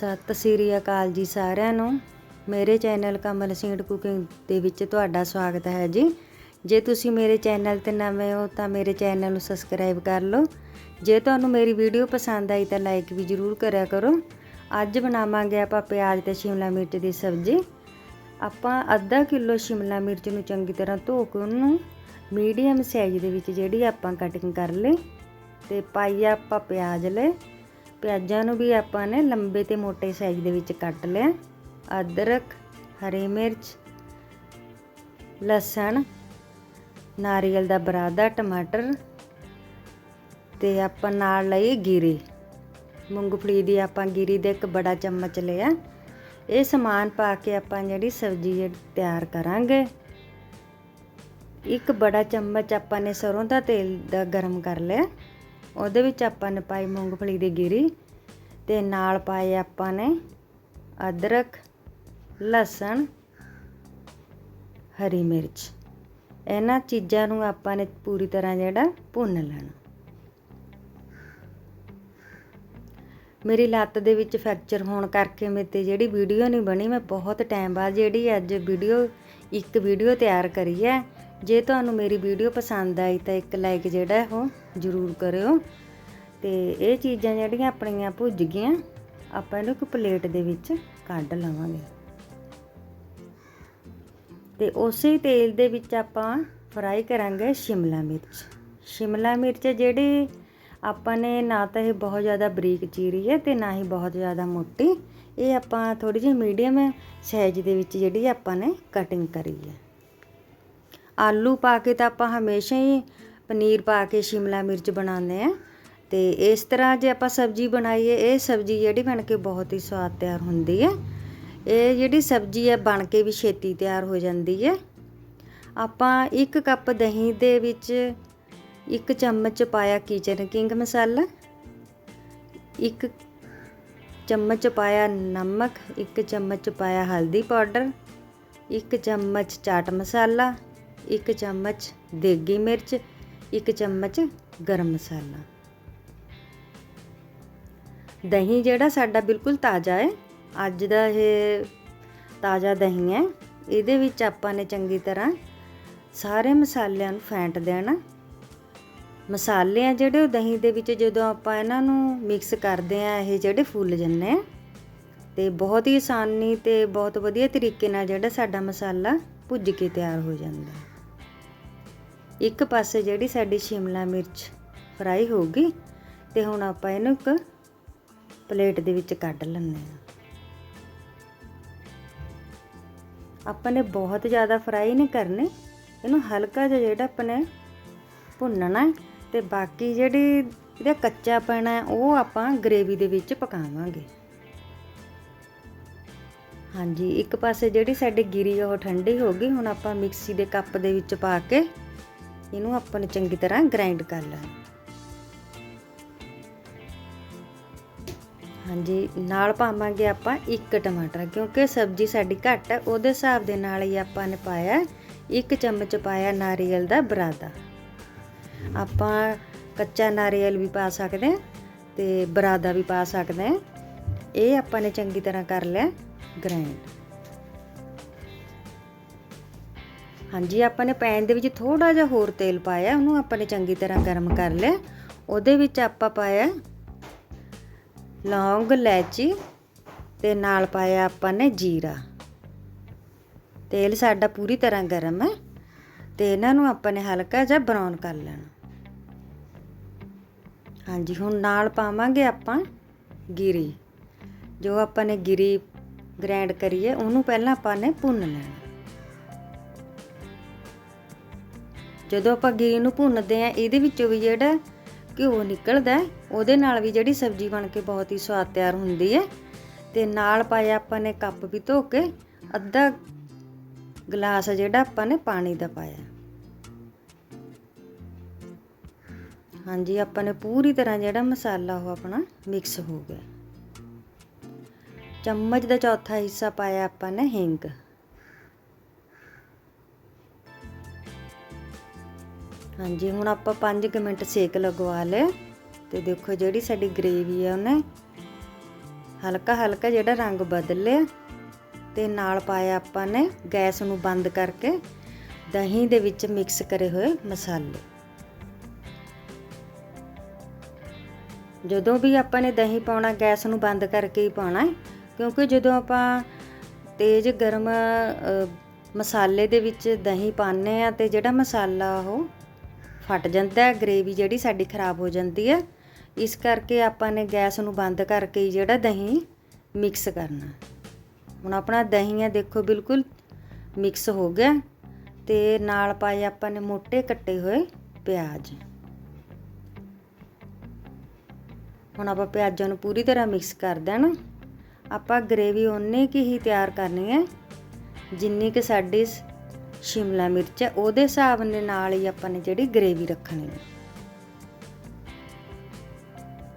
ਸਤਿ ਸ੍ਰੀ ਅਕਾਲ ਜੀ ਸਾਰਿਆਂ ਨੂੰ। ਮੇਰੇ ਚੈਨਲ ਕਮਲ ਸਿੰਡ ਕੁਕਿੰਗ ਦੇ ਵਿੱਚ ਤੁਹਾਡਾ ਸਵਾਗਤ ਹੈ ਜੀ। ਜੇ ਤੁਸੀਂ ਮੇਰੇ ਚੈਨਲ ਤੇ ਨਵੇਂ ਹੋ ਤਾਂ ਮੇਰੇ ਚੈਨਲ ਨੂੰ ਸਬਸਕ੍ਰਾਈਬ ਕਰ ਲਓ। ਜੇ ਤੁਹਾਨੂੰ ਮੇਰੀ ਵੀਡੀਓ ਪਸੰਦ ਆਈ ਤਾਂ ਲਾਈਕ ਵੀ ਜ਼ਰੂਰ ਕਰਿਆ ਕਰੋ। ਅੱਜ ਬਣਾਵਾਂਗੇ ਆਪਾਂ ਪਿਆਜ਼ ਤੇ ਸ਼ਿਮਲਾ ਮਿਰਚ ਦੀ ਸਬਜ਼ੀ। ਆਪਾਂ ਅੱਧਾ ਕਿਲੋ ਸ਼ਿਮਲਾ ਮਿਰਚ ਨੂੰ ਚੰਗੀ ਤਰ੍ਹਾਂ ਧੋ ਕੇ ਉਹਨੂੰ ਮੀਡੀਅਮ ਸਾਈਜ਼ ਦੇ ਵਿੱਚ ਜਿਹੜੀ ਆਪਾਂ ਕਟਿੰਗ ਕਰ ਲਈ ਤੇ ਪਾਈਆ ਆਪਾਂ ਪਿਆਜ਼ ਲਏ ਪਿਆਜ਼ਾਂ ਨੂੰ ਵੀ ਆਪਾਂ ਨੇ ਲੰਬੇ ਤੇ ਮੋਟੇ ਸਾਈਜ਼ ਦੇ ਵਿੱਚ ਕੱਟ ਲਿਆ। ਅਦਰਕ, ਹਰੀ ਮਿਰਚ, ਲਸਣ, ਨਾਰੀਅਲ ਦਾ ਬਰਾਦਾ, ਟਮਾਟਰ ਤੇ ਆਪਾਂ ਨਾਲ ਲਈ ਗਿਰੀ। ਮੂੰਗਫਲੀ ਦੀ ਆਪਾਂ ਗਿਰੀ ਦੇ ਇੱਕ ਬੜਾ ਚਮਚ ਲਿਆ। ਇਹ ਸਮਾਨ ਪਾ ਕੇ ਆਪਾਂ ਜਿਹੜੀ ਸਬਜ਼ੀ ਤਿਆਰ ਕਰਾਂਗੇ। ਇੱਕ ਬੜਾ ਚਮਚ ਆਪਾਂ ਨੇ ਸਰੋਂ ਦਾ ਤੇਲ ਦਾ ਗਰਮ ਕਰ ਲਿਆ। ਉਹਦੇ ਵਿੱਚ ਆਪਾਂ ਨੇ ਪਾਈ ਮੂੰਗਫਲੀ ਦੀ ਗਿਰੀ ਤੇ ਨਾਲ ਪਾਏ ਆਪਾਂ ਨੇ ਅਦਰਕ, ਲਸਣ, ਹਰੀ ਮਿਰਚ। ਇਹਨਾਂ ਚੀਜ਼ਾਂ ਨੂੰ ਆਪਾਂ ਨੇ ਪੂਰੀ ਤਰ੍ਹਾਂ ਜਿਹੜਾ ਭੁੰਨ ਲੈਣਾ। ਮੇਰੀ ਲੱਤ ਦੇ ਵਿੱਚ ਫ੍ਰੈਕਚਰ ਹੋਣ ਕਰਕੇ ਮੇਰੇ ਤੇ ਜਿਹੜੀ ਵੀਡੀਓ ਨਹੀਂ ਬਣੀ, ਮੈਂ ਬਹੁਤ ਟਾਈਮ ਬਾਅਦ ਜਿਹੜੀ ਅੱਜ ਵੀਡੀਓ, ਇੱਕ ਵੀਡੀਓ ਤਿਆਰ ਕਰੀ ਹੈ ਜੇ ਤੁਹਾਨੂੰ ਮੇਰੀ ਵੀਡੀਓ ਪਸੰਦ ਆਈ ਤਾਂ ਇੱਕ ਲਾਈਕ ਜਿਹੜਾ ਉਹ ਜ਼ਰੂਰ ਕਰਿਓ। ਤੇ ਇਹ ਚੀਜ਼ਾਂ ਜਿਹੜੀਆਂ ਆਪਣੀਆਂ ਭੁੱਜ ਗਈਆਂ, ਆਪਾਂ ਇਹਨੂੰ ਇੱਕ ਪਲੇਟ ਦੇ ਵਿੱਚ ਕੱਢ ਲਵਾਂਗੇ। ਤੇ ਉਸੇ ਤੇਲ ਦੇ ਵਿੱਚ ਆਪਾਂ ਫਰਾਈ ਕਰਾਂਗੇ ਸ਼ਿਮਲਾ ਮਿਰਚ। ਸ਼ਿਮਲਾ ਮਿਰਚ ਜਿਹੜੀ ਆਪਾਂ ਨੇ ਨਾ ਤਾਂ ਇਹ ਬਹੁਤ ਜ਼ਿਆਦਾ ਬਰੀਕ ਚੀਰੀ ਹੈ ਤੇ ਨਾ ਹੀ ਬਹੁਤ ਜ਼ਿਆਦਾ ਮੋਟੀ। ਇਹ ਆਪਾਂ ਥੋੜੀ ਜਿਹੀ ਮੀਡੀਅਮ ਸਾਈਜ਼ ਦੇ ਵਿੱਚ ਜਿਹੜੀ ਆਪਾਂ ਨੇ ਕਟਿੰਗ ਕਰੀ ਹੈ। ਆਲੂ ਪਾ ਕੇ ਤਾਂ ਆਪਾਂ ਹਮੇਸ਼ਾ ਹੀ ਪਨੀਰ ਪਾ ਕੇ ਸ਼ਿਮਲਾ ਮਿਰਚ ਬਣਾਉਂਦੇ ਆ ਤੇ ਇਸ ਤਰ੍ਹਾਂ ਜੇ ਆਪਾਂ ਸਬਜ਼ੀ ਬਣਾਈਏ, ਇਹ ਸਬਜ਼ੀ ਜਿਹੜੀ ਬਣ ਕੇ ਬਹੁਤ ਹੀ ਸਵਾਦ ਤਿਆਰ ਹੁੰਦੀ ਹੈ। ਇਹ ਜਿਹੜੀ ਸਬਜ਼ੀ ਹੈ, ਬਣ ਕੇ ਵੀ ਛੇਤੀ ਤਿਆਰ ਹੋ ਜਾਂਦੀ ਹੈ। ਆਪਾਂ 1 ਕੱਪ ਦਹੀਂ ਦੇ ਵਿੱਚ ਇੱਕ ਚਮਚ ਪਾਇਆ ਕਿਚਨ ਕਿੰਗ ਮਸਾਲਾ ਇੱਕ ਚਮਚ ਪਾਇਆ ਨਮਕ, ਇੱਕ ਚਮਚ ਪਾਇਆ ਹਲਦੀ ਪਾਊਡਰ, ਇੱਕ ਚਮਚ ਚਾਟ ਮਸਾਲਾ ਇੱਕ ਚਮਚ ਦੇਗੀ ਮਿਰਚ, ਇੱਕ ਚਮਚ ਗਰਮ ਮਸਾਲਾ। ਦਹੀਂ ਜਿਹੜਾ ਸਾਡਾ ਬਿਲਕੁਲ ਤਾਜ਼ਾ ਹੈ। ਅੱਜ ਦਾ ਇਹ ਤਾਜ਼ਾ ਦਹੀਂ ਹੈ। ਇਹਦੇ ਵਿੱਚ ਆਪਾਂ ਨੇ ਚੰਗੀ ਤਰ੍ਹਾਂ ਸਾਰੇ ਮਸਾਲਿਆਂ ਨੂੰ ਫੈਂਟ ਦੇਣਾ। ਮਸਾਲੇ ਆ ਜਿਹੜੇ ਉਹ ਦਹੀਂ ਦੇ ਵਿੱਚ ਜਦੋਂ ਆਪਾਂ ਇਹਨਾਂ ਨੂੰ ਮਿਕਸ ਕਰਦੇ ਆ, ਇਹ ਜਿਹੜੇ ਫੁੱਲ ਜੰਨੇ ਆ। ਤੇ ਬਹੁਤ ਹੀ ਆਸਾਨੀ ਤੇ ਬਹੁਤ ਵਧੀਆ ਤਰੀਕੇ ਨਾਲ ਜਿਹੜਾ ਸਾਡਾ ਮਸਾਲਾ ਭੁੱਜ ਕੇ ਤਿਆਰ ਹੋ ਜਾਂਦਾ। ਇੱਕ ਪਾਸੇ ਜਿਹੜੀ ਸਾਡੀ ਸ਼ਿਮਲਾ ਮਿਰਚ ਫਰਾਈ ਹੋ ਗਈ ਤੇ ਹੁਣ ਆਪਾਂ ਇਹਨੂੰ ਇੱਕ ਪਲੇਟ ਦੇ ਵਿੱਚ ਕੱਢ ਲੈਂਦੇ ਹਾਂ। ਆਪਾਂ ਨੇ ਬਹੁਤ ਜ਼ਿਆਦਾ ਫਰਾਈ ਨਹੀਂ ਕਰਨੇ, ਇਹਨੂੰ ਹਲਕਾ ਜਿਹਾ ਜਿਹੜਾ ਆਪਾਂ ਨੇ ਭੁੰਨਣਾ ਤੇ ਬਾਕੀ ਜਿਹੜੀ ਇਹਦਾ ਕੱਚਾ ਪੈਣਾ ਉਹ ਆਪਾਂ ਗ੍ਰੇਵੀ ਦੇ ਵਿੱਚ ਪਕਾਵਾਂਗੇ। ਹਾਂਜੀ, ਇੱਕ ਪਾਸੇ ਜਿਹੜੀ ਸਾਡੀ ਗਿਰੀ ਉਹ ਠੰਡੀ ਹੋ ਗਈ ਹੁਣ ਆਪਾਂ ਮਿਕਸੀ ਦੇ ਕੱਪ ਦੇ ਵਿੱਚ ਪਾ ਕੇ ਇਹਨੂੰ ਆਪਾਂ ਨੇ ਚੰਗੀ ਤਰ੍ਹਾਂ ਗ੍ਰਾਈਂਡ ਕਰ ਲੈਣਾ। ਹਾਂਜੀ, ਨਾਲ ਪਾਵਾਂਗੇ ਆਪਾਂ ਇੱਕ ਟਮਾਟਰ, ਕਿਉਂਕਿ ਸਬਜ਼ੀ ਸਾਡੀ ਘੱਟ ਹੈ ਉਹਦੇ ਹਿਸਾਬ ਦੇ ਨਾਲ ਹੀ ਆਪਾਂ ਨੇ ਪਾਇਆ ਇੱਕ ਚਮਚ ਪਾਇਆ ਨਾਰੀਅਲ ਦਾ ਬਰਾਦਾ। ਆਪਾਂ ਕੱਚਾ ਨਾਰੀਅਲ ਵੀ ਪਾ ਸਕਦੇ ਹਾਂ ਤੇ ਬਰਾਦਾ ਵੀ ਪਾ ਸਕਦੇ ਹਾਂ। ਇਹ ਆਪਾਂ ਨੇ ਚੰਗੀ ਤਰ੍ਹਾਂ ਕਰ ਲਿਆ ਗ੍ਰਾਈਂਡ ਹਾਂਜੀ, ਆਪਾਂ ਨੇ ਪੈਨ ਦੇ ਵਿੱਚ ਥੋੜਾ ਜਿਹਾ ਹੋਰ ਤੇਲ ਪਾਇਆ, ਉਹਨੂੰ ਆਪਾਂ ਨੇ ਚੰਗੀ ਤਰ੍ਹਾਂ ਗਰਮ ਕਰ ਲਿਆ। ਉਹਦੇ ਵਿੱਚ ਆਪਾਂ ਪਾਇਆ ਲੌਂਗ, ਇਲਾਇਚੀ ਤੇ ਨਾਲ ਪਾਇਆ ਆਪਾਂ ਨੇ ਜੀਰਾ। ਤੇਲ ਸਾਡਾ ਪੂਰੀ ਤਰ੍ਹਾਂ ਗਰਮ ਹੈ ਤੇ ਇਹਨਾਂ ਨੂੰ ਆਪਾਂ ਨੇ ਹਲਕਾ ਜਿਹਾ ਬਰਾਊਨ ਕਰ ਲੈਣਾ। ਹਾਂਜੀ, ਹੁਣ ਨਾਲ ਪਾਵਾਂਗੇ ਆਪਾਂ ਗਿਰੀ। ਜੋ ਆਪਾਂ ਨੇ ਗਿਰੀ ਗ੍ਰੈਂਡ ਕਰੀਏ, ਉਹਨੂੰ ਪਹਿਲਾਂ ਆਪਾਂ ਨੇ ਭੁੰਨ ਲੈਣਾ। ਜਦੋਂ ਆਪਾਂ ਗੀ ਨੂੰ ਭੁੰਨਦੇ ਆ ਇਹਦੇ ਵਿੱਚੋਂ ਵੀ ਜਿਹੜਾ ਘਿਓ ਨਿਕਲਦਾ ਉਹਦੇ ਨਾਲ ਵੀ ਜਿਹੜੀ ਸਬਜ਼ੀ ਬਣ ਕੇ ਬਹੁਤ ਹੀ ਸਵਾਦ ਤਿਆਰ ਹੁੰਦੀ ਹੈ। ਤੇ ਨਾਲ ਪਾਇਆ ਆਪਾਂ ਨੇ ਕੱਪ ਵੀ ਧੋ ਕੇ, ਅੱਧਾ ਗਲਾਸ ਜਿਹੜਾ ਆਪਾਂ ਨੇ ਪਾਣੀ ਦਾ ਪਾਇਆ। ਹਾਂਜੀ, ਆਪਾਂ ਨੇ ਪੂਰੀ ਤਰ੍ਹਾਂ ਜਿਹੜਾ ਮਸਾਲਾ ਉਹ ਆਪਣਾ ਮਿਕਸ ਹੋ ਗਿਆ। ਚਮਚ ਦਾ ਚੌਥਾ ਹਿੱਸਾ ਪਾਇਆ ਆਪਾਂ ਨੇ ਹਿੰਗ। ਹਾਂਜੀ, ਹੁਣ ਆਪਾਂ 5 ਮਿੰਟ ਸੇਕ ਲਗਵਾ ਲਿਆ ਤੇ ਦੇਖੋ ਜਿਹੜੀ ਸਾਡੀ ਗ੍ਰੇਵੀ ਹੈ ਉਹਨੇ ਹਲਕਾ ਹਲਕਾ ਜਿਹੜਾ ਰੰਗ ਬਦਲਿਆ ਤੇ ਨਾਲ ਪਾਇਆ ਆਪਾਂ ਨੇ ਗੈਸ ਨੂੰ ਬੰਦ ਕਰਕੇ ਦਹੀਂ ਦੇ ਵਿੱਚ ਮਿਕਸ ਕਰੇ ਹੋਏ ਮਸਾਲੇ। ਜਦੋਂ ਵੀ ਆਪਾਂ ਨੇ ਦਹੀਂ ਪਾਉਣਾ, ਗੈਸ ਨੂੰ ਬੰਦ ਕਰਕੇ ਹੀ ਪਾਉਣਾ ਹੈ, ਕਿਉਂਕਿ ਜਦੋਂ ਆਪਾਂ ਤੇਜ਼ ਗਰਮ ਮਸਾਲੇ ਦੇ ਵਿੱਚ ਦਹੀਂ ਪਾਉਂਦੇ ਆ ਤੇ ਜਿਹੜਾ ਮਸਾਲਾ ਉਹ ਫਟ ਜਾਂਦਾ ਹੈ, ਗ੍ਰੇਵੀ ਜਿਹੜੀ ਸਾਡੀ ਖਰਾਬ ਹੋ ਜਾਂਦੀ ਹੈ। ਇਸ ਕਰਕੇ ਆਪਾਂ ਨੇ ਗੈਸ ਨੂੰ ਬੰਦ ਕਰਕੇ ਹੀ ਜਿਹੜਾ ਦਹੀਂ ਮਿਕਸ ਕਰਨਾ। ਹੁਣ ਆਪਣਾ ਦਹੀਂ ਹੈ, ਦੇਖੋ ਬਿਲਕੁਲ ਮਿਕਸ ਹੋ ਗਿਆ। ਤੇ ਨਾਲ ਪਾਏ ਆਪਾਂ ਨੇ ਮੋٹے ਕੱਟੇ ਹੋਏ ਪਿਆਜ਼। ਹੁਣ ਆਪਾਂ ਪਿਆਜ਼ਾਂ ਨੂੰ ਪੂਰੀ ਤਰ੍ਹਾਂ ਮਿਕਸ ਕਰ ਦੇਣਾ। ਆਪਾਂ ਗ੍ਰੇਵੀ ਓਨੇ ਕੀ ਹੀ ਤਿਆਰ ਕਰਨੀ ਹੈ, ਜਿੰਨੀ ਕਿ ਸਾਡੀ ਸ਼ਿਮਲਾ ਮਿਰਚ ਹੈ, ਉਹਦੇ ਹਿਸਾਬ ਦੇ ਨਾਲ ਹੀ ਆਪਾਂ ਨੇ ਜਿਹੜੀ ਗ੍ਰੇਵੀ ਰੱਖਣੀ ਹੈ।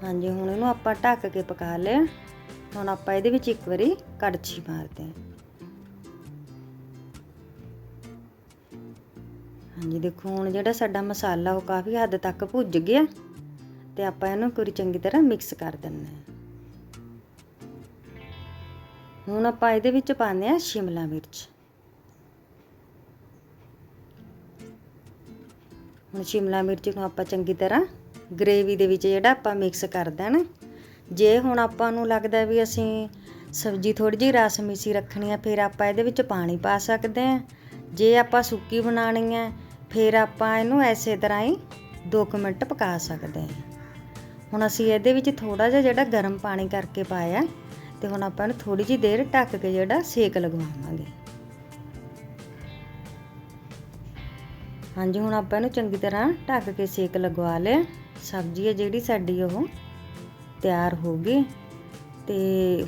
ਹਾਂਜੀ, ਹੁਣ ਇਹਨੂੰ ਆਪਾਂ ਢੱਕ ਕੇ ਪਕਾ ਲਿਆ। ਹੁਣ ਆਪਾਂ ਇਹਦੇ ਵਿੱਚ ਇੱਕ ਵਾਰੀ ਕੜਛੀ ਮਾਰਦੇ ਹਾਂ। ਹਾਂਜੀ, ਦੇਖੋ, ਹੁਣ ਜਿਹੜਾ ਸਾਡਾ ਮਸਾਲਾ ਉਹ ਕਾਫੀ ਹੱਦ ਤੱਕ ਭੁੱਜ ਗਿਆ ਤੇ ਆਪਾਂ ਇਹਨੂੰ ਇੱਕ ਚੰਗੀ ਤਰ੍ਹਾਂ ਮਿਕਸ ਕਰ ਦਿੰਦੇ ਹਾਂ। ਹੁਣ ਆਪਾਂ ਇਹਦੇ ਵਿੱਚ ਪਾਉਂਦੇ ਆ ਸ਼ਿਮਲਾ ਮਿਰਚ। ਹੁਣ ਸ਼ਿਮਲਾ ਮਿਰਚ ਨੂੰ ਆਪਾਂ ਚੰਗੀ ਤਰ੍ਹਾਂ ਗ੍ਰੇਵੀ ਦੇ ਵਿੱਚ ਜਿਹੜਾ ਆਪਾਂ ਮਿਕਸ ਕਰ ਦੇਣਾ। ਜੇ ਹੁਣ ਆਪਾਂ ਨੂੰ ਲੱਗਦਾ ਵੀ ਅਸੀਂ ਸਬਜ਼ੀ ਥੋੜੀ ਜਿਹੀ ਰਸ ਮਿਸੀ ਰੱਖਣੀ ਆ, ਫਿਰ ਆਪਾਂ ਇਹਦੇ ਵਿੱਚ ਪਾਣੀ ਪਾ ਸਕਦੇ ਆ। ਜੇ ਆਪਾਂ ਸੁੱਕੀ ਬਣਾਣੀ ਹੈ ਫਿਰ ਆਪਾਂ ਇਹਨੂੰ ਐਸੇ ਤਰ੍ਹਾਂ ਹੀ 2 ਮਿੰਟ ਪਕਾ ਸਕਦੇ ਹਾਂ ਹੁਣ ਅਸੀਂ ਇਹਦੇ ਵਿੱਚ ਥੋੜਾ ਜਿਹਾ ਜਿਹੜਾ ਗਰਮ ਪਾਣੀ ਕਰਕੇ ਪਾਇਆ, ਤੇ ਹੁਣ ਆਪਾਂ ਇਹਨੂੰ ਥੋੜੀ ਜਿਹੀ ਦੇਰ ਢੱਕ ਕੇ ਜਿਹੜਾ ਸੇਕ ਲਗਵਾਵਾਂਗੇ। ਹਾਂਜੀ, ਹੁਣ ਆਪਾਂ ਇਹਨੂੰ ਚੰਗੀ ਤਰ੍ਹਾਂ ਢੱਕ ਕੇ ਸੇਕ ਲਗਵਾ ਲਿਆ ਸਬਜ਼ੀ ਹੈ ਜਿਹੜੀ ਸਾਡੀ ਉਹ ਤਿਆਰ ਹੋ ਗਈ। ਤੇ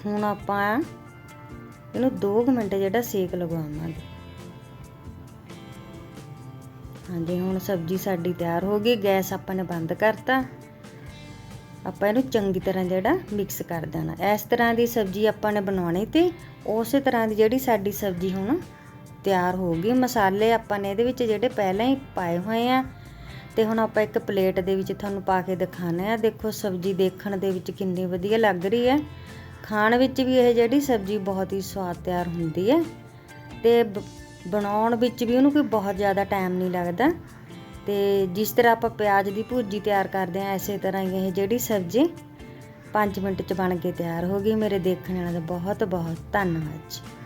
ਹੁਣ ਆਪਾਂ ਇਹਨੂੰ 2 ਮਿੰਟ ਜਿਹੜਾ ਸੇਕ ਲਗਵਾਵਾਂਗੇ। ਹਾਂਜੀ, ਹੁਣ ਸਬਜ਼ੀ ਸਾਡੀ ਤਿਆਰ ਹੋ ਗਈ, ਗੈਸ ਆਪਾਂ ਨੇ ਬੰਦ ਕਰਤਾ। ਆਪਾਂ ਇਹਨੂੰ ਚੰਗੀ ਤਰ੍ਹਾਂ ਜਿਹੜਾ ਮਿਕਸ ਕਰ ਦੇਣਾ। ਇਸ ਤਰ੍ਹਾਂ ਦੀ ਸਬਜ਼ੀ ਆਪਾਂ ਨੇ ਬਣਾਉਣੀ ਤੇ ਉਸੇ ਤਰ੍ਹਾਂ ਦੀ ਜਿਹੜੀ ਸਾਡੀ ਸਬਜ਼ੀ ਹੁਣ ਤਿਆਰ ਹੋ ਗਈ। ਮਸਾਲੇ ਆਪਾਂ ਨੇ ਇਹਦੇ ਵਿੱਚ ਜਿਹੜੇ ਪਹਿਲਾਂ ਹੀ ਪਾਏ ਹੋਏ ਆ, ਤੇ ਹੁਣ ਆਪਾਂ ਇੱਕ ਪਲੇਟ ਦੇ ਵਿੱਚ ਤੁਹਾਨੂੰ ਪਾ ਕੇ ਦਿਖਾਣਾ ਆ। ਦੇਖੋ, ਸਬਜ਼ੀ ਦੇਖਣ ਦੇ ਵਿੱਚ ਕਿੰਨੀ ਵਧੀਆ ਲੱਗ ਰਹੀ ਹੈ। ਖਾਣ ਵਿੱਚ ਵੀ ਇਹ ਜਿਹੜੀ ਸਬਜ਼ੀ ਬਹੁਤ ਹੀ ਸਵਾਦ ਤਿਆਰ ਹੁੰਦੀ ਹੈ, ਤੇ ਬ- ਬਣਾਉਣ ਵਿੱਚ ਵੀ ਉਹਨੂੰ ਕੋਈ ਬਹੁਤ ਜ਼ਿਆਦਾ ਟਾਈਮ ਨਹੀਂ ਲੱਗਦਾ। ਤੇ ਜਿਸ ਤਰ੍ਹਾਂ ਆਪਾਂ ਪਿਆਜ਼ ਦੀ ਭੁਰਜੀ ਤਿਆਰ ਕਰਦੇ ਆ ਐਸੇ ਤਰ੍ਹਾਂ ਹੀ ਇਹ ਜਿਹੜੀ ਸਬਜ਼ੀ 5 ਮਿੰਟ ਚ ਬਣ ਕੇ ਤਿਆਰ ਹੋ ਗਈ। ਮੇਰੇ ਦੇਖਣ ਵਾਲਿਆਂ ਦਾ ਬਹੁਤ ਬਹੁਤ ਧੰਨਵਾਦ ਜੀ।